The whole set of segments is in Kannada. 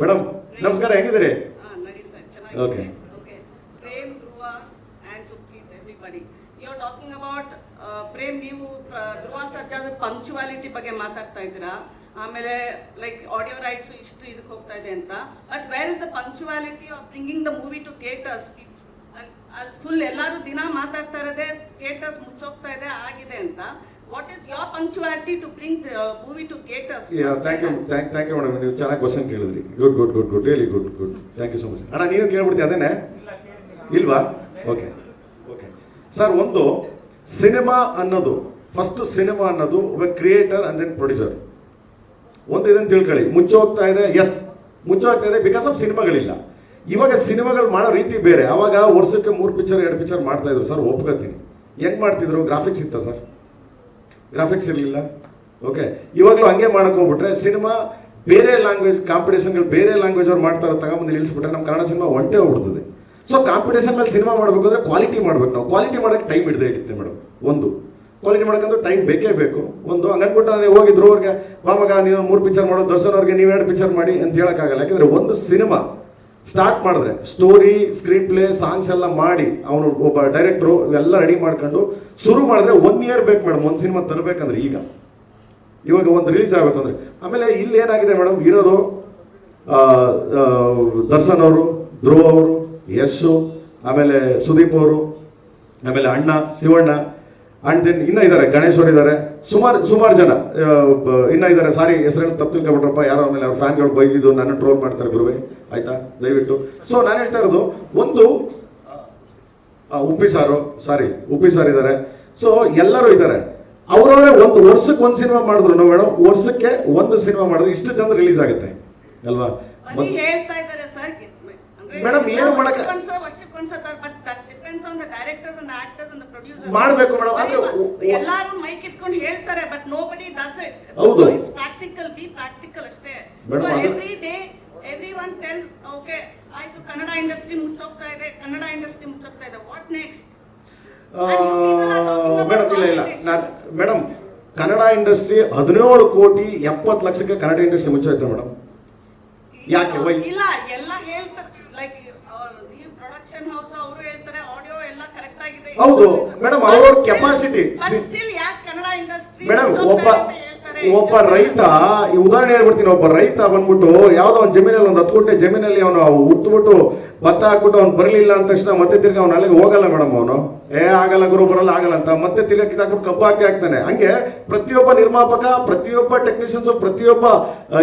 ಮೇಡಮ್ ನಮಸ್ಕಾರ ಹೆಂಗಿದ್ದೀರಿ? ಓಕೆ. Okay. ಚೆನ್ನಾಗಿದೆ. ಪ್ರೇಮ್ ನೀವು ಧ್ರುವ ಸರ್ಜಾ ಪಂಕ್ಚುವಾಲಿಟಿ ಬಗ್ಗೆ ಮಾತಾಡ್ತಾ ಇದ್ದೀರಾ? ಆಮೇಲೆ ಲೈಕ್ ಆಡಿಯೋ ರೈಟ್ಸ್ ಇಷ್ಟು ಇದಕ್ಕೆ ಹೋಗ್ತಾ ಇದೆ ಅಂತ. But where is the punctuality of bringing the movie to theatres full ಎಲ್ಲರೂ ದಿನ ಮಾತಾಡ್ತಾ ಇರೋದೇ ಥಿಯೇಟರ್ಸ್ ಮುಚ್ಚೋಗ್ತಾ ಇದೆ ಆಗಿದೆ ಅಂತ. What is your punctuality to bring movie to theatres thank you thank thank you madam ನೀವು ಚೆನ್ನಾಗಿ ಕ್ವಶನ್ ಕೇಳಿದ್ರಿ. Good good good good really good good thank you so much ಅಣ್ಣ ನೀನು ಕೇಳ್ಬಿಡ್ತೀಯ ಅದೇನೆ ಇಲ್ವಾ? ಓಕೆ ಓಕೆ ಸರ್ ಒಂದು ಸಿನಿಮಾ ಅನ್ನೋದು ಫಸ್ಟ್ ಸಿನಿಮಾ ಅನ್ನೋದು ಒಬ್ಬ ಕ್ರಿಯೇಟರ್ ಅಂಡ್ ದೆನ್ ಪ್ರೊಡ್ಯೂಸರ್ ಒಂದು ಇದನ್ನು ತಿಳ್ಕೊಳ್ಳಿ. ಮುಚ್ಚೋಗ್ತಾ ಇದೆ ಎಸ್ ಮುಚ್ಚೋಗ್ತಾ ಇದೆ ಬಿಕಾಸ್ ಆಫ್ ಸಿನಿಮಾಗಳಿಲ್ಲ. ಇವಾಗ ಸಿನಿಮಾಗಳು ಮಾಡೋ ರೀತಿ ಬೇರೆ. ಅವಾಗ ವರ್ಷಕ್ಕೆ ಮೂರು ಪಿಕ್ಚರ್ ಎರಡು ಪಿಕ್ಚರ್ ಮಾಡ್ತಾ ಇದ್ರು. ಸರ್ ಒಪ್ಕೋತೀನಿ. ಹೆಂಗೆ ಮಾಡ್ತಿದ್ರು? ಗ್ರಾಫಿಕ್ಸ್ ಇತ್ತ ಸರ್ ಗ್ರಾಫಿಕ್ಸ್ ಇರಲಿಲ್ಲ. ಓಕೆ ಇವಾಗಲೂ ಹಂಗೆ ಮಾಡಕ್ಕೆ ಹೋಗ್ಬಿಟ್ರೆ ಸಿನಿಮಾ ಬೇರೆ ಲ್ಯಾಂಗ್ವೇಜ್ ಕಾಂಪಿಟೇಷನ್ಗಳು ಬೇರೆ ಲ್ಯಾಂಗ್ವೇಜ್ ಅವ್ರು ಮಾಡ್ತಾರೆ ತಗೊಂಬಂದು ಇಳಿಸ್ಬಿಟ್ರೆ ನಮ್ಮ ಕನ್ನಡ ಸಿನಿಮಾ ಒಂಟೆ ಹೋಗ್ಬಿಡ್ತದೆ. ಸೊ ಕಾಂಪಿಟೇಷನ್ ಮೇಲೆ ಸಿನಿಮಾ ಮಾಡಬೇಕು ಕ್ವಾಲಿಟಿ ಮಾಡ್ಬೇಕು ನಾವು. ಕ್ವಾಲಿಟಿ ಮಾಡೋಕ್ಕೆ ಟೈಮ್ ಹಿಡಿದೇ ಇಡುತ್ತೆ ಮೇಡಮ್ ಒಂದು. ಕ್ವಾಲಿಟಿ ಮಾಡೋಕ್ಕಂದ್ರೆ ಟೈಮ್ ಬೇಕೇ ಬೇಕು. ಒಂದು, ಹಂಗನ್ಬಿಟ್ಟು ನಾನು ಹೋಗಿದ್ರು ಅವ್ರಿಗೆ ಬಾ ಮಗ ನೀವು ಮೂರು ಪಿಕ್ಚರ್ ಮಾಡೋದು, ದರ್ಶನ್ ಅವ್ರಿಗೆ ನೀವು ಎರಡು ಪಿಕ್ಚರ್ ಮಾಡಿ ಅಂತ ಹೇಳೋಕ್ಕಾಗಲ್ಲ. ಯಾಕಂದರೆ ಒಂದು ಸಿನಿಮಾ ಸ್ಟಾರ್ಟ್ ಮಾಡಿದ್ರೆ ಸ್ಟೋರಿ ಸ್ಕ್ರೀನ್ ಪ್ಲೇ ಸಾಂಗ್ಸ್ ಎಲ್ಲ ಮಾಡಿ ಅವನು ಒಬ್ಬ ಡೈರೆಕ್ಟ್ರು ಇವೆಲ್ಲ ರೆಡಿ ಮಾಡ್ಕೊಂಡು ಶುರು ಮಾಡಿದ್ರೆ ಒನ್ ಇಯರ್ ಬೇಕು ಮೇಡಮ್ ಒಂದು ಸಿನಿಮಾ ತರಬೇಕಂದ್ರೆ ಈಗ. ಇವಾಗ ಒಂದು ರಿಲೀಸ್ ಆಗಬೇಕು ಆಮೇಲೆ ಇಲ್ಲಿ ಏನಾಗಿದೆ ಮೇಡಮ್ ಇರೋರು ದರ್ಶನ್ ಅವರು, ಧ್ರುವ ಅವರು, ಯಶು, ಆಮೇಲೆ ಸುದೀಪ್ ಅವರು, ಆಮೇಲೆ ಅಣ್ಣ, ಶಿವಣ್ಣ ಅಂಡ್ ದೆನ್ ಇನ್ನೂ ಇದ್ದಾರೆ ಗಣೇಶ್ ಅವರು ಇದ್ದಾರೆ ಸುಮಾರು ಸುಮಾರು ಜನ ಇನ್ನ ಇದ್ದಾರೆ ಸಾರಿ, ಹೆಸರಲ್ಲಿ ತಪ್ಪು ತಿಳ್ಕೊಬಿಟ್ರಪ್ಪ ಯಾರೋ ಆಮೇಲೆ ಅವ್ರ ಫ್ಯಾನ್ಗಳು ಬೈದಿದ್ದು, ನನ್ನ ಟ್ರೋಲ್ ಮಾಡ್ತಾರೆ ಗುರುವೆ. ಆಯ್ತಾ? ದಯವಿಟ್ಟು. ಸೊ ನಾನು ಹೇಳ್ತಾ ಇರೋದು ಒಂದು Uppi sir sorry Uppi sir ಇದ್ದಾರೆ ಸೊ ಎಲ್ಲರೂ ಇದ್ದಾರೆ ಅವರವರೇ ಒಂದು ವರ್ಷಕ್ಕೆ ಒಂದು ಸಿನಿಮಾ ಮಾಡಿದ್ರು ಮೇಡಮ್ ವರ್ಷಕ್ಕೆ ಒಂದು ಸಿನಿಮಾ ಮಾಡಿದ್ರು ಇಷ್ಟು ಜನ ರಿಲೀಸ್ ಆಗುತ್ತೆ. ಅಲ್ವಾ? ಮೇಡಮ್ ಹೇಳ್ತಾ ಇದ್ದಾರೆ ಸರ್ Madam, ಏನು ಮಾಡಕ್ಕೆ ಮಾಡ್ಬೇಕು ಮೇಡಮ್ ಆದ್ರೆ ಎಲ್ಲರೂ ಮೈಕ್ ಇಟ್ಕೊಂಡು ಹೇಳ್ತಾರೆ but nobody does it ಹೌದು. ಇಟ್ಸ್ ಪ್ರಾಕ್ಟಿಕಲ್ ಬಿ ಪ್ರಾಕ್ಟಿಕಲ್ ಅಷ್ಟೇ. Madam every day everyone tell okay ಆಯ್ತು ಕನ್ನಡ ಇಂಡಸ್ಟ್ರಿ ಮುಚ್ಚೋಗ್ತಾ ಇದೆ ಕನ್ನಡ ಇಂಡಸ್ಟ್ರಿ ಮುಚ್ಚೋಗ್ತಾ ಇದೆ. ವಾಟ್ ನೆಕ್ಸ್ಟ್ ಮೇಡಮ್ ಇಲ್ಲ ಇಲ್ಲ. ನಾನು ಮೇಡಮ್ ಕನ್ನಡ ಇಂಡಸ್ಟ್ರಿ ಹದಿನೇಳು ಕೋಟಿ ಎಪ್ಪತ್ತು ಲಕ್ಷಕ್ಕೆ ಕನ್ನಡ ಇಂಡಸ್ಟ್ರಿ ಮುಚ್ಚೋಯ್ತು ಮೇಡಮ್ ಯಾಕೆ? ವೈ ಇಲ್ಲ ಎಲ್ಲ ಹೇಳ್ತಾರೆ ಲೈಕ್ ಈ ಪ್ರೊಡಕ್ಷನ್ ಹೌಸ್ ಅವರು ಹೇಳ್ತಾರೆ ಆಡಿಯೋ ಎಲ್ಲ ಕರೆಕ್ಟ್ ಆಗಿದೆ. ಹೌದು. ಮೇಡಮ್ ಅವ್ರವ್ರ ಕೆಪಾಸಿಟಿ ಸ್ಟಿಲ್ ಯಾಕೆ ಕನ್ನಡ ಇಂಡಸ್ಟ್ರಿ ಮೇಡಮ್ ಒಬ್ಬ ಒಬ್ಬ ರೈತ ಈ ಉದಾಹರಣೆ ಹೇಳ್ಬಿಡ್ತೀನಿ ಒಬ್ಬ ರೈತ ಬಂದ್ಬಿಟ್ಟು ಯಾವ್ದೋ ಒಂದು ಜಮೀನಲ್ಲಿ ಒಂದು ಹತ್ತು ಗುಂಟೆ ಜಮೀನಲ್ಲಿ ಅವನು ಉತ್ಬಿಟ್ಟು ಭತ್ತ ಹಾಕ್ಬಿಟ್ಟು ಅವ್ನು ಬರಲಿಲ್ಲ ಅಂದ ತಕ್ಷಣ ಮತ್ತೆ ತಿರ್ಗಿ ಅವ್ನು ಅಲ್ಲಿಗೆ ಹೋಗಲ್ಲ ಮೇಡಮ್ ಅವನು. ಏ ಆಗಲ್ಲ ಗುರು ಬರಲ್ಲ ಆಗಲ್ಲ ಅಂತ ಮತ್ತೆ ತಿರ್ಗಿ ಕಿತ್ತಾಕ್ಬಿಟ್ಟು ಕಬ್ಬು ಹಾಕಿ ಹಾಕ್ತಾನೆ. ಹಂಗೆ ಪ್ರತಿಯೊಬ್ಬ ನಿರ್ಮಾಪಕ ಪ್ರತಿಯೊಬ್ಬ ಟೆಕ್ನಿಷಿಯನ್ಸ್ ಪ್ರತಿಯೊಬ್ಬ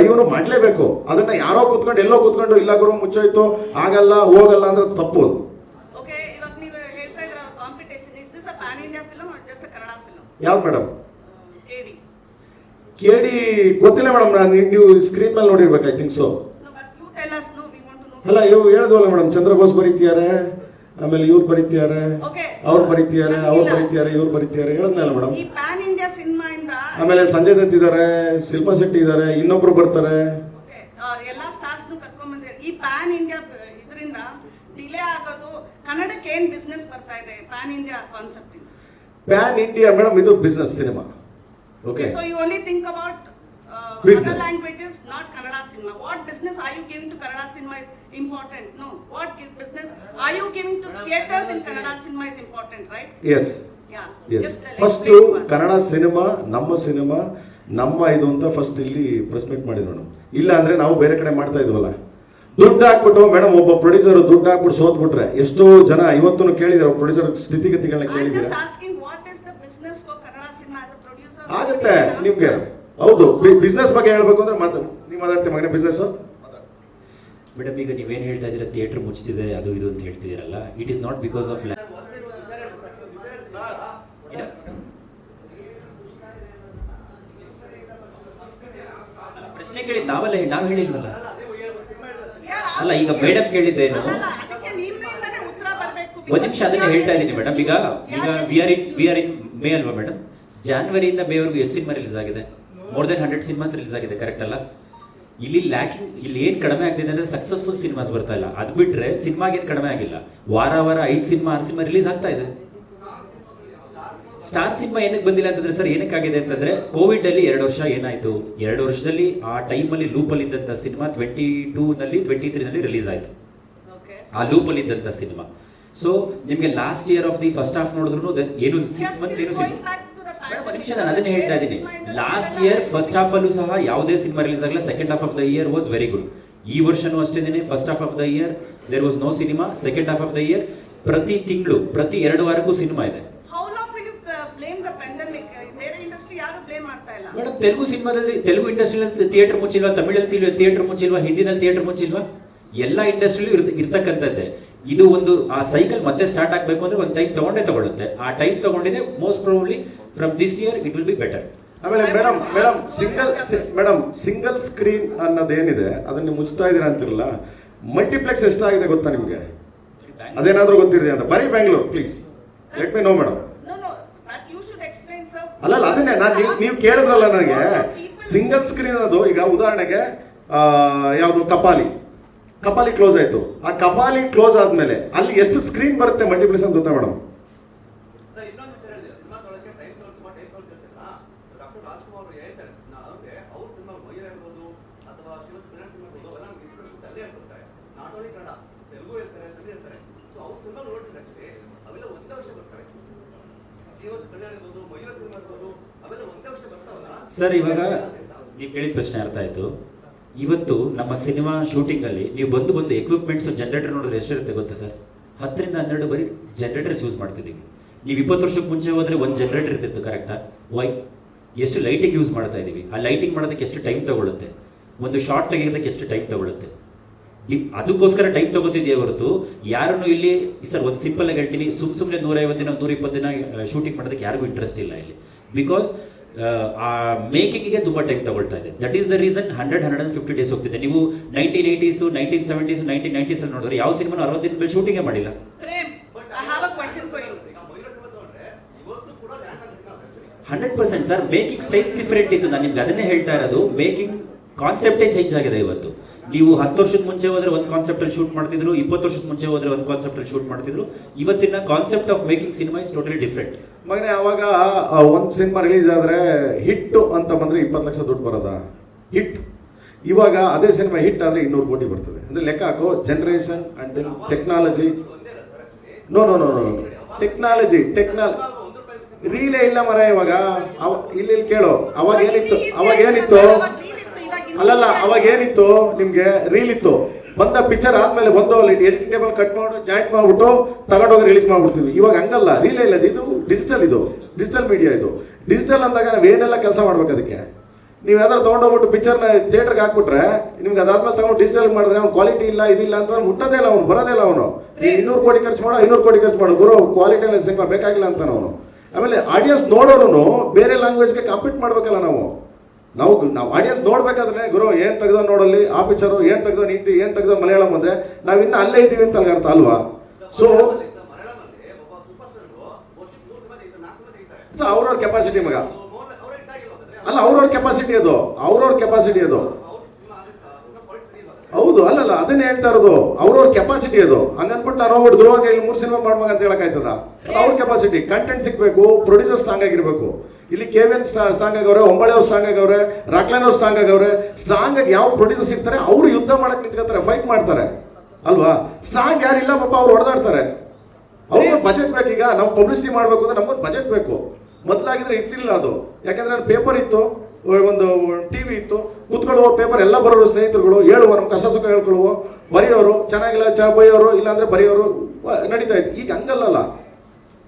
ಇವನು ಮಾಡಲೇಬೇಕು. ಅದನ್ನ ಯಾರೋ ಕುತ್ಕೊಂಡು ಎಲ್ಲೋ ಕುತ್ಕೊಂಡು ಇಲ್ಲ ಗುರು ಮುಚ್ಚೋಯ್ತು ಆಗಲ್ಲ ಹೋಗಲ್ಲ ಅಂದ್ರೆ ತಪ್ಪು ಯಾವ್ದು ಮೇಡಮ್? ಕೇಳಿ ಗೊತ್ತಿಲ್ಲ ಮೇಡಮ್ ನಾನು ನೀವು ಸ್ಕ್ರೀನ್ ಮೇಲೆ ನೋಡಿರ್ಬೇಕು ಐ ಥಿಂಕ್ ಸೊ. ಅಲ್ಲ ಇವು ಹೇಳಿದ್ವಲ್ಲ ಮೇಡಮ್ ಚಂದ್ರಬೋಸ್ ಬರೀತಿದ್ದಾರೆ ಆಮೇಲೆ ಇವ್ರು ಬರೀತಿದ್ದಾರೆ. ಅವ್ರು ಬರೀತಿದ್ದಾರೆ ಅವ್ರು ಬರೀತಿಯಾರೆ ಬರೀತಿದ್ದಾರೆ ಇವ್ರು ಬರೀತಿದ್ದಾರೆ ಹೇಳಿದ್ನಲ್ಲ ಮೇಡಮ್. ಆಮೇಲೆ ಸಂಜಯ್ ದತ್ ಇದ್ದಾರೆ ಶಿಲ್ಪಾ ಶೆಟ್ಟಿ ಇದ್ದಾರೆ ಇನ್ನೊಬ್ರು ಬರ್ತಾರೆ. ಈ ಪ್ಯಾನ್ ಇಂಡಿಯಾ ಇದರಿಂದ ಡಿಲೇ ಆಗೋದು ಕನ್ನಡಕ್ಕೆ ಏನ್ ಬಿಸ್ನೆಸ್ ಬರ್ತಾ ಇದೆ? ಪ್ಯಾನ್ ಇಂಡಿಯಾ ಕಾನ್ಸೆಪ್ಟ್ ಇಂದ. ಪ್ಯಾನ್ ಇಂಡಿಯಾ ಮೇಡಮ್ ಇದು business cinema okay so you only think about Business. Other languages not Kannada cinema what business are you giving to Kannada cinema is important no what business are you giving to theatres in Kannada cinema is important right yes ya yes first Kannada cinema ನಮ್ಮ ಸಿನಿಮಾ ನಮ್ಮ ಇದು ಅಂತ ಫಸ್ಟ್ ಇಲ್ಲಿ ಪ್ರೆಸ್ ಮೀಟ್ ಮಾಡಿದ್ವಿ ಮೇಡಮ್ ಇಲ್ಲ ಅಂದ್ರೆ ನಾವು ಬೇರೆ ಕಡೆ ಮಾಡ್ತಾ ಇದ್ವಲ್ಲ. ದುಡ್ಡು ಹಾಕ್ಬಿಟ್ಟು ಮೇಡಮ್ ಒಬ್ಬ ಪ್ರೊಡ್ಯೂಸರ್ ದುಡ್ಡು ಹಾಕ್ಬಿಟ್ಟು ಸೋತ್ಬಿಟ್ರೆ ಎಷ್ಟೋ ಜನ ಇವತ್ತು ಕೇಳಿದಾರೆ ಪ್ರೊಡ್ಯೂಸರ್ ಸ್ಥಿತಿಗತಿಗಳನ್ನ I'm ಆಗುತ್ತೆ ನಿಮ್ಗೆ. ಹೌದು ಬಿಸ್ನೆಸ್ ಬಗ್ಗೆ ಹೇಳ್ಬೇಕು ಅಂದ್ರೆ ಮಾತು ನೀವು ಮಾತಾಡ್ತೀವಿ ಮಗನೇ ಬಿಸ್ನೆಸ್ ಮೇಡಮ್ ಈಗ ನೀವೇನ್ ಹೇಳ್ತಾ ಇದ್ದೀರಾ? ಥಿಯೇಟರ್ ಮುಚ್ಚಿದೆ ಅದು ಇದು ಅಂತ ಹೇಳ್ತಿದ್ದೀರಲ್ಲ. It is not because of ಪ್ರಶ್ನೆ ಕೇಳಿದ್ ನಾವಲ್ಲ ಹೇಳಿ ನಾವು ಹೇಳಿಲ್ವಲ್ಲ? ಅಲ್ಲ, ಈಗ ಮೇಡಮ್ ಕೇಳಿದ್ದೆ ಕೇಳಿದ್ದೇನು? ಅಲ್ಲಲ್ಲ, ಉತ್ತರ ಬರ್ಬೇಕು. ಒಂದ್ ನಿಮಿಷ ಅದನ್ನ ಹೇಳ್ತಾ ಇದ್ದೀನಿ ಮೇಡಮ್ ಈಗ ಈಗ we are in we are in May ಅಲ್ವಾ ಮೇಡಮ್ ಜಾನ್ವರಿಯಿಂದ ಮೇವರೆಗೂ ಎಷ್ಟು ಸಿನಿಮಾ ರಿಲೀಸ್ ಆಗಿದೆ? More than hundred cinemas release ಆಗಿದೆ ಕರೆಕ್ಟ್ ಅಲ್ಲ? ಇಲ್ಲಿ ಲ್ಯಾಕಿಂಗ್ ಇಲ್ಲಿ ಏನು ಕಡಿಮೆ ಆಗ್ತಿದೆ ಅಂದರೆ ಸಕ್ಸಸ್ಫುಲ್ ಸಿನಿಮಾಸ್ ಬರ್ತಾ ಇಲ್ಲ. ಅದು ಬಿಟ್ಟರೆ ಸಿನಿಮಾಗೆ ಏನ್ ಕಡಿಮೆ ಆಗಿಲ್ಲ. ವಾರ ವಾರ ಐದು ಸಿನಿಮಾ ಆರು ಸಿನಿಮಾ ರಿಲೀಸ್ ಆಗ್ತಾ ಇದೆ. ಸ್ಟಾರ್ ಸಿನಿಮಾ ಏನಕ್ಕೆ ಬಂದಿಲ್ಲ ಅಂತಂದ್ರೆ ಸರ್ ಏನಕ್ಕಾಗಿದೆ ಅಂತಂದ್ರೆ ಕೋವಿಡ್ ಅಲ್ಲಿ ಎರಡು ವರ್ಷ ಏನಾಯ್ತು? ಎರಡು ವರ್ಷದಲ್ಲಿ ಆ ಟೈಮಲ್ಲಿ ಲೂಪಲ್ಲಿ ಇದ್ದಂಥ ಸಿನಿಮಾ ಟ್ವೆಂಟಿ ಟೂ ನಲ್ಲಿ ಟ್ವೆಂಟಿ ತ್ರೀ ನಲ್ಲಿ ರಿಲೀಸ್ ಆಯ್ತು. ಆ ಲೂಪಲ್ಲಿ ಇದ್ದಂಥ ಸಿನಿಮಾ. ಸೊ ನಿಮಗೆ last year of the first half ನೋಡಿದ್ರು ಏನು ಸಿಕ್ಸ್ ಮಂತ್ಸ್ ಏನು ಸಿನಿಮಾ? ನಾನು ಅದನ್ನೇ ಹೇಳ್ತಾ ಇದ್ದೀನಿ. ಲಾಸ್ಟ್ ಇಯರ್ ಫಸ್ಟ್ ಹಾಫ್ ಅಲ್ಲೂ ಸಹ ಯಾವುದೇ ಸಿನಿಮಾ ರಿಲೀಸ್ ಆಗಲ್ಲ second half of the year was very good ಈ ವರ್ಷನೂ ಅಷ್ಟೇನೆ first half of the year there was no cinema second half of the year ಪ್ರತಿ ತಿಂಗಳು ಪ್ರತಿ ಎರಡು ವಾರಕ್ಕೂ ಸಿನಿಮಾ ಇದೆ. ಮಾಡ್ತಾ ಇಲ್ಲ? ಮೇಡಮ್ ತೆಲುಗು ಸಿನಿಮಾದಲ್ಲಿ ತೆಲುಗು ಇಂಡಸ್ಟ್ರಿಯಲ್ಲಿ ಥಿಯೇಟರ್ ಮುಚ್ಚಿಲ್ವಾ ತಮಿಳಲ್ಲಿ ಥಿಯೇಟರ್ ಮುಚ್ಚಿಲ್ವಾ ಹಿಂದಿನಲ್ಲಿ ಥಿಯೇಟರ್ ಮುಚ್ಚಿಲ್ವಾ ಎಲ್ಲ ಇಂಡಸ್ಟ್ರಿಯಲ್ಲೂ ಇರ್ ಇರ್ತಕ್ಕಂಥದ್ದೇ. ಇದು ಒಂದು ಆ ಸೈಕಲ್ ಮತ್ತೆ ಸ್ಟಾರ್ಟ್ ಆಗಬೇಕು ಅಂದ್ರೆ ಒಂದು ಟೈಮ್ ತಗೊಂಡೇ ತಗೊಳುತ್ತೆ. ಆ ಟೈಮ್ ತಗೊಂಡಿದೆ most probably from this year it will be better ಆಮೇಲೆ madam madam single madam single screen ಅನ್ನೋದೇನಿದೆ ಅದನ್ನ ಮುಚ್ತಾ ಇದೀರ ಅಂತಿರಲ್ಲ ಮಲ್ಟಿಪ್ಲೆಕ್ಸ್ ಎಷ್ಟಾಗಿದೆ ಗೊತ್ತಾ ನಿಮಗೆ? ಅದೇನಾದರೂ ಗೊತ್ತಿದೆ ಅಂತ. ಬರೀ Bangalore please let me know madam No, no, that you should explain, sir. ಅಲ್ಲಲ್ಲ ಅದನ್ನೇ ನಾನು ನೀವು ನೀವು ಕೇಳಿದ್ರಲ್ಲ ನನಗೆ. ಸಿಂಗಲ್ ಸ್ಕ್ರೀನ್ ಅನ್ನೋದು ಈಗ ಉದಾಹರಣೆಗೆ ಯಾವುದು ಕಪಾಲಿ. ಕಪಾಲಿ ಕ್ಲೋಸ್ ಆಯಿತು. ಆ ಕಪಾಲಿ ಕ್ಲೋಸ್ ಆದಮೇಲೆ ಅಲ್ಲಿ ಎಷ್ಟು ಸ್ಕ್ರೀನ್ ಬರುತ್ತೆ ಮಲ್ಟಿಪ್ಲೆಕ್ಸ್ ಅಂತ ಗೊತ್ತಾ ಮೇಡಮ್ ಸರ್ ಇನ್ನೊಂದು ವಿಚಾರ ಹೇಳಿದೆ ಸಿನಿಮಾ ತೊಗೊಳಕ್ಕೆ ಟೈಮ್ ತೊಗೊಳಕ್ಕೆ ತುಂಬಾ ಟೈಮ್ ತೊಗೊಳ್ತಿರ್ತೀರ ಡಾಕ್ಟರ್ ರಾಜ್ಕುಮಾರ್ ಅವರು ಹೇಳ್ತಾರೆ ನಾವು ಅಂದ್ರೆ ಅವ್ರ ಸಿನಿಮಾ ಮೈಯರ್ ಇರ್ಬೋದು ಅಥವಾ ಶಿವ ಕನ್ನಡ ಸಿನಿಮಾ ಇರ್ಬೋದು ಅವೆಲ್ಲ ನಮ್ಗೆ ಇನ್ಸ್ಪಿರೇಷನ್ ಅಲ್ಲೇ ಹೇಳ್ಕೊಡ್ತಾರೆ ನಾಟ್ ಓನ್ಲಿ ಕನ್ನಡ ತೆಲುಗು ಹೇಳ್ತಾರೆ ತಮಿಳು ಹೇಳ್ತಾರೆ ಸೊ ಅವ್ರ ಸಿನಿಮಾ ನೋಡ್ತೀನಿ ಆಕ್ಚುಲಿ ಅವೆಲ್ಲ ಒಂದೇ ವರ್ಷ ಬರ್ತಾರೆ ಶಿವ ಕನ್ನಡ ಇರ್ಬೋದು ಮೈಯರ್ ಸಿನಿಮಾ ಇರ್ಬೋದು ಅವೆಲ್ಲ ಒಂದೇ ವರ್ಷ ಬರ್ತಾವಲ್ಲ ಸರ್, ಇವಾಗ ನೀವು ಕೇಳಿದ ಪ್ರಶ್ನೆ ಅರ್ಥ ಆಯ್ತು. ಇವತ್ತು ನಮ್ಮ ಸಿನಿಮಾ ಶೂಟಿಂಗ್ ಅಲ್ಲಿ ನೀವು ಬಂದು ಬಂದು ಎಕ್ವಿಪ್ಮೆಂಟ್ಸ್ ಜನರೇಟರ್ ನೋಡಿದ್ರೆ ಎಷ್ಟಿರುತ್ತೆ ಗೊತ್ತಾ ಸರ್? ಹತ್ತರಿಂದ ಹನ್ನೆರಡು ಬರೀ ಜನರೇಟರ್ಸ್ ಯೂಸ್ ಮಾಡ್ತಿದ್ದೀವಿ. ನೀವು ಇಪ್ಪತ್ತು ವರ್ಷಕ್ಕೆ ಮುಂಚೆ ಹೋದ್ರೆ ಒಂದು ಜನರೇಟರ್ ಇರ್ತಿತ್ತು ಕರೆಕ್ಟಾ ವೈ ಎಷ್ಟು ಲೈಟಿಂಗ್ ಯೂಸ್ ಮಾಡ್ತಾ ಇದ್ದೀವಿ ಆ ಲೈಟಿಂಗ್ ಮಾಡೋದಕ್ಕೆ ಎಷ್ಟು ಟೈಮ್ ತಗೊಳ್ಳುತ್ತೆ ಒಂದು ಶಾರ್ಟ್ ತೆಗೆಯೋದಕ್ಕೆ ಎಷ್ಟು ಟೈಮ್ ತಗೊಳುತ್ತೆ? ಈ ಅದಕ್ಕೋಸ್ಕರ ಟೈಮ್ ತಗೋತಿದ್ಯೇ ಹೊರತು? ಯಾರನ್ನು ಇಲ್ಲಿ ಸರ್ ಒಂದು ಸಿಂಪಲ್ ಆಗಿ ಹೇಳ್ತೀನಿ. ಸುಮ್ ಸುಮ್ಮನೆ ನೂರೈವತ್ತು ದಿನ ನೂರ ಇಪ್ಪತ್ತು ದಿನ ಶೂಟಿಂಗ್ ಮಾಡೋದಕ್ಕೆ ಯಾರಿಗೂ ಇಂಟ್ರೆಸ್ಟ್ ಇಲ್ಲ ಇಲ್ಲಿ. ಬಿಕಾಸ್ ಆ ಮೇಕಿಂಗಿಗೆ ತುಂಬ ಟೈಮ್ ತಗೊಳ್ತಾ ಇದೆ. That is the reason hundred hundred and fifty days ಹೋಗ್ತಿದೆ. ನೀವು nineteen eighties nineteen seventies nineteen ನೈಂಟೀಸಲ್ಲಿ ನೋಡಿದ್ರೆ ಯಾವ ಸಿನಿಮಾ ಅರವತ್ತು ದಿನ ಮೇಲೆ ಶೂಟಿಂಗೇ ಮಾಡಿಲ್ಲ. Hundred percent sir making styles different ಇತ್ತು. ನಾನು ನಿಮ್ಗೆ ಅದನ್ನೇ ಹೇಳ್ತಾ ಇರೋದು. ಮೇಕಿಂಗ್ ಕಾನ್ಸೆಪ್ಟೇ ಚೇಂಜ್ ಆಗಿದೆ ಇವತ್ತು. ನೀವು ಹತ್ತು ವರ್ಷದ ಮುಂಚೆ ಹೋದ್ರೆ ಒಂದು ಕಾನ್ಸೆಪ್ಟಲ್ಲಿ ಶೂಟ್ ಮಾಡ್ತಿದ್ರು, ಇಪ್ಪತ್ತು ವರ್ಷದ ಮುಂಚೆ ಹೋದ್ರೆ ಒಂದು ಕಾನ್ಸೆಪ್ಟಲ್ಲಿ ಶೂಟ್ ಮಾಡ್ತಿದ್ರು. ಇವತ್ತಿನ concept of making cinema is totally different ಮಗನೇ, ಅವಾಗ ಒಂದು ಸಿನಿಮಾ ರಿಲೀಸ್ ಆದ್ರೆ ಹಿಟ್ ಅಂತ ಬಂದರೆ ಇಪ್ಪತ್ತು ಲಕ್ಷ ದುಡ್ಡು ಬರೋದ? ಹಿಟ್. ಇವಾಗ ಅದೇ ಸಿನಿಮಾ ಹಿಟ್ ಆದ್ರೆ ಇನ್ನೂರು ಕೋಟಿ ಬರ್ತದೆ. ಅಂದ್ರೆ ಲೆಕ್ಕ ಹಾಕೋ and and technology no no no no technology technology relay ಇಲ್ಲ ಮರ ಇವಾಗ. ಅವ- ಇಲ್ಲಿ ಕೇಳು. ಅವಾಗ ಏನಿತ್ತು ಅವಾಗ ಏನಿತ್ತು? ಅಲ್ಲಲ್ಲ, ಅವಾಗ ಏನಿತ್ತು? ನಿಮ್ಗೆ ರೀಲ್ ಇತ್ತು. ಬಂದ ಪಿಕ್ಚರ್ ಆದ್ಮೇಲೆ ಬಂದು ಅಲ್ಲಿ ಎಡಿಟಿಂಗ್ ಟೇಬಲ್ ಕಟ್ ಮಾಡಿ ಜಾಯಿಂಟ್ ಮಾಡ್ಬಿಟ್ಟು ತಗೊಂಡೋಗಿ ರಿಲೀಸ್ ಮಾಡ್ಬಿಡ್ತೀವಿ. ಇವಾಗ ಹಂಗಲ್ಲ ರೀಲ್ ಇಲ್ಲ, ಇದು ಡಿಜಿಟಲ್ ಇದು. ಡಿಜಿಟಲ್ ಮೀಡಿಯಾ ಇದು. ಡಿಜಿಟಲ್ ಅಂದಾಗ ನಾವು ಏನೆಲ್ಲ ಕೆಲಸ ಮಾಡ್ಬೇಕು ಅದಕ್ಕೆ? ನೀವು ಯಾವ್ದಾದ್ರು ತೊಗೊಂಡೋಗ್ಬಿಟ್ಟು ಪಿಕ್ಚರ್ನ ಥಿಯೇಟರ್ಗೆ ಹಾಕ್ಬಿಟ್ರೆ, ನಿಮ್ಗೆ ಅದಾದ್ಮೇಲೆ ತಗೊಂಡು ಡಿಜಿಟಲ್ ಮಾಡಿದ್ರೆ ಅವ್ನು ಕ್ವಾಲಿಟಿ ಇಲ್ಲ, ಇದಿಲ್ಲ ಅಂತ ಮುಟ್ಟದೇ ಇಲ್ಲ ಅವನು, ಬರೋದೇ ಇಲ್ಲ ಅವನು. ಇನ್ನೂರು ಕೋಟಿ ಖರ್ಚು ಮಾಡೋ, ಐನೂರು ಕೋಟಿ ಖರ್ಚು ಮಾಡೋ. ಗುರು ಕ್ವಾಲಿಟಿ ಸಿನಿಮಾ ಬೇಕಾಗಿಲ್ಲ ಅಂತಾನೆ ಅವನು. ಆಮೇಲೆ ಆಡಿಯನ್ಸ್ ನೋಡೋರು ಬೇರೆ ಲ್ಯಾಂಗ್ವೇಜ್ಗೆ ಕಾಂಪೀಟ್ ಮಾಡ್ಬೇಕಲ್ಲ ನಾವು. ನಾವು ನಾವು ಆಡಿಯನ್ಸ್ ನೋಡ್ಬೇಕಾದ್ರೆ, ಗುರು, ಏನ್ ತೆಗ್ದ ನೋಡಲ್ಲಿ? ಆ ಪಿಕ್ಚರು ಏನ್ ತೆಗ್ದ ಹಿಂದಿ ಏನ್ ತೆಗ್ದೋ ಮಲಯಾಳಂ ಅಂದ್ರೆ, ನಾವ್ ಇನ್ನ ಅಲ್ಲೇ ಇದ್ದೀವಿ ಅಂತ ಅಲ್ಲಿ ಅರ್ಥ ಅಲ್ವಾ? ಸೊ ತೆಗಿತಾರೆ ಅವ್ರವ್ರ ಕೆಪಾಸಿಟಿ ಮಗ. ಅಲ್ಲ, ಅವ್ರವ್ರ ಕೆಪಾಸಿಟಿ ಅದು. ಅವ್ರವ್ರ ಕೆಪಾಸಿಟಿ ಅದು. ಹೌದು, ಅಲ್ಲಲ್ಲ, ಅದನ್ನ ಹೇಳ್ತಾ ಇರೋದು. ಅವ್ರವ್ರ ಕೆಪಾಸಿಟಿ ಅದು. ಹಂಗನ್ಬಿಟ್ಟು ನಾನು ಹೋಗ್ಬಿಟ್ಟು ಧ್ರುವಂಗ ಇಲ್ಲಿ ಮೂರು ಸಿನಿಮಾ ಮಾಡ್ಬೇಕಂತ ಹೇಳಕ್ಕಾಯ್ತದ ಅವ್ರ ಕೆಪಾಸಿಟಿ ಕಂಟೆಂಟ್ ಸಿಗ್ಬೇಕು ಪ್ರೊಡ್ಯೂಸರ್ ಸ್ಟ್ರಾಂಗ್ ಆಗಿರ್ಬೇಕು. ಇಲ್ಲಿ ಕೆ ವಿ ಎನ್ ಸ್ಟ್ರಾಂಗ್ ಆಗವ್ರೆ ಹೊಂಬಳೆ ಅವ್ರು ಸ್ಟ್ರಾಂಗ್ ಆಗವ್ರೆ ರಾಕ್ಲೈನ್ ಅವ್ರು ಸ್ಟ್ರಾಂಗ್ ಆಗವ್ರೆ ಸ್ಟ್ರಾಂಗ್ ಆಗಿ ಯಾವ ಪ್ರೊಡ್ಯೂಸರ್ಸ್ ಇರ್ತಾರೆ ಅವ್ರು ಯುದ್ಧ ಮಾಡಕ್ಕೆ ನಿಂತ್ಕೊತಾರೆ ಫೈಟ್ ಮಾಡ್ತಾರೆ. ಅಲ್ವಾ? ಸ್ಟ್ರಾಂಗ್ ಯಾರಿಲ್ಲ ಪಾಪ ಅವ್ರು ಹೊಡೆದಾಡ್ತಾರೆ. ಅವ್ರಿಗೆ ಬಜೆಟ್ ಬೇಕೀಗ ನಾವು ಪಬ್ಲಿಸಿಟಿ ಮಾಡಬೇಕು ಅಂದ್ರೆ ನಮ್ಗೊಂದು ಬಜೆಟ್ ಬೇಕು. ಮೊದಲಾಗಿದ್ರೆ ಇರ್ತಿರ್ಲಿಲ್ಲ ಅದು. ಯಾಕಂದ್ರೆ ಪೇಪರ್ ಇತ್ತು ಒಂದು ಟಿವಿ ಇತ್ತು, ಕೂತ್ಕೊಳ್ಳುವ ಪೇಪರ್ ಎಲ್ಲ ಬರೋರು ಸ್ನೇಹಿತರುಗಳು, ಹೇಳುವ ನಮ್ಮ ಕಷ್ಟ ಸುಖ ಹೇಳ್ಕೊಳ್ಳುವ, ಬರೆಯೋರು, ಚೆನ್ನಾಗಿಲ್ಲ, ಚ, ಬೈಯೋರು, ಇಲ್ಲಾಂದ್ರೆ ಬರೆಯೋರು, ವ- ನಡೀತಾ ಇತ್ತು. ಈಗ ಹಂಗಲ್ಲಲ್ಲ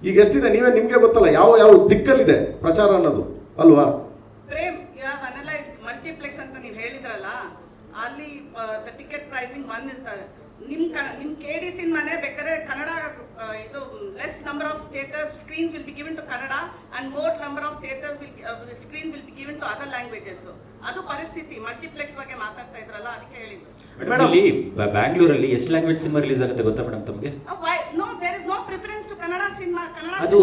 ಈಗ ಎಷ್ಟಿದೆ? ನೀವೇ ನಿಮ್ಗೆ ಗೊತ್ತಲ್ಲ ಯಾವ ಯಾವ ದಿಕ್ಕಲ್ಲಿದೆ ಪ್ರಚಾರ ಅನ್ನೋದು. ಅಲ್ವಾ? ಪ್ರೇಮ್ ಮಲ್ಟಿಪ್ಲೆಕ್ಸ್ ಅಂತ ನೀವು ಹೇಳಿದ್ರಲ್ಲ ಅಲ್ಲಿ ಟಿಕೆಟ್ ಪ್ರೈಸಿಂಗ್ ಒನ್ ಇಸ್ ನಿಮ್ ನಿಮ್ ಕೆ ಡಿ ಸಿನಿಮಾನೇ ಬೇಕಾದ್ರೆ ಕನ್ನಡ ಇದು less number of theatre screens will be given to Kannada and more number of theatre will screen will be given to other languages ಅದು ಪರಿಸ್ಥಿತಿ ಮಲ್ಟಿಪ್ಲೆಕ್ಸ್ ಬಗ್ಗೆ ಮಾತಾಡ್ತಾ ಇದ್ರಲ್ಲ ಅದಕ್ಕೆ ಹೇಳಿದ್ರು ಬ್ಯಾಂಗ್ಳೂರಲ್ಲಿ ಎಷ್ಟು ಲ್ಯಾಂಗ್ವೇಜ್ ಸಿನಿಮಾ ರಿಲೀಸ್ ಆಗುತ್ತೆ ಗೊತ್ತಾ ಮೇಡಮ್ ತಮಗೆ? No preference to Kannada cinema Kannada ಅದು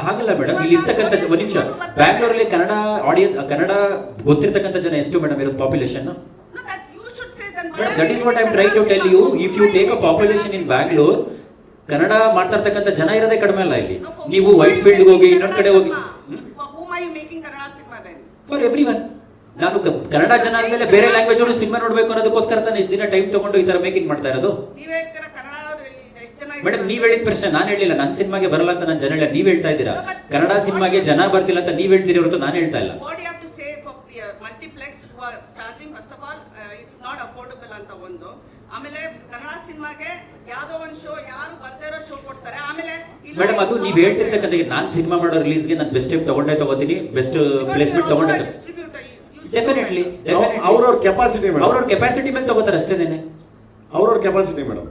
ಹಾಗಲ್ಲ ಮೇಡಮ್ ಇಲ್ಲಿ ಇರ್ತಕ್ಕಂಥ ಒಂದು ನಿಮಿಷ. ಬ್ಯಾಂಗ್ಳೂರಲ್ಲಿ ಕನ್ನಡ ಆಡಿಯನ್ಸ್ ಕನ್ನಡ ಗೊತ್ತಿರ್ತಕ್ಕಂಥ ಜನ ಎಷ್ಟು ಮೇಡಮ್ ಇರೋದು population that is what I'm try to tell you if you take a population in Bangalore Kannada ಮಾಡ್ತಾ ಇರ್ತಕ್ಕಂಥ ಜನ ಇರೋದೇ ಕಡಿಮೆ ಅಲ್ಲ ಇಲ್ಲಿ. ನೀವು ವೈಟ್ ಫೀಲ್ಡ್ ಹೋಗಿ ಇನ್ನೊಂದ್ ಕಡೆ ಹೋಗಿ ಫಾರ್ ಎವ್ರಿ ಒನ್ ನಾನು ಕನ್ನಡ ಜನ ಆದ್ಮೇಲೆ ಬೇರೆ ಲ್ಯಾಂಗ್ವೇಜ್ ಅವರು ಸಿನಿಮಾ ನೋಡಬೇಕು ಅನ್ನೋದಕ್ಕೋಸ್ಕರ ತಾನೆ ಇಷ್ಟು ದಿನ ಟೈಮ್ ತಗೊಂಡು ಈ ತರ ಮೇಕಿಂಗ್ ಮಾಡ್ತಾ ಇರೋದು ನೀವ್ ಹೇಳ್ತೀರಾ ಕನ್ನಡ ಅವ್ರು ಎಷ್ಟು ಜನ ಮೇಡಮ್ ನೀವ್ ಹೇಳಿದ ಪ್ರಶ್ನೆ ನಾನು ಹೇಳಿಲ್ಲ ನನ್ನ ಸಿನಿಮಾಗೆ ಬರಲ್ಲ ಅಂತ ನಾನು ಜನ ಹೇಳಿ ನೀವ್ ಹೇಳ್ತಾ ಇದ್ದೀರಾ? ಕನ್ನಡ ಸಿನಿಮಾಗೆ ಜನ ಬರ್ತಿಲ್ಲ ಅಂತ ನೀವ್ ಹೇಳ್ತೀರಿ ಹೊರತು ನಾನು ಹೇಳ್ತಾ ಇಲ್ಲ. What have to say for multiplex who are charging first of all it's not affordable ಅಂತ ಒಂದು. ಆಮೇಲೆ ಕನ್ನಡ ಸಿನಿಮಾಗೆ ಯಾವ್ದೋ ಒಂದು ಶೋ ಯಾರು ಬರ್ದೇ ಇರೋ ಶೋ ಕೊಡ್ತಾರೆ. ಆಮೇಲೆ ಇಲ್ಲ ಮೇಡಮ್ ಅದು ನೀವ್ ಹೇಳ್ತಿರ್ತಕ್ಕಂಥ ನಾನ್ ಸಿನಿಮಾ ಮಾಡೋ ರಿಲೀಸ್ಗೆ ನಾನು ಬೆಸ್ಟ್ ಟೈಪ್ ತಗೊಂಡೇ ತಗೋತೀನಿ ಬೆಸ್ಟ್ ಪ್ಲೇಸ್ಮೆಂಟ್ ತಗೊಂಡೇ ಡೆಫಿನೆಟ್ಲಿ ಅವ್ರವ್ರ ಕೆಪಾಸಿಟಿ ಮೇಡಮ್ ಅವ್ರವ್ರ ಕೆಪಾಸಿಟಿ ಮೇಲೆ ತಗೋತಾರೆ ಅಷ್ಟೇನೆ ಅವ್ರವ್ರ ಕೆಪಾಸಿಟಿ ಮೇಡಮ್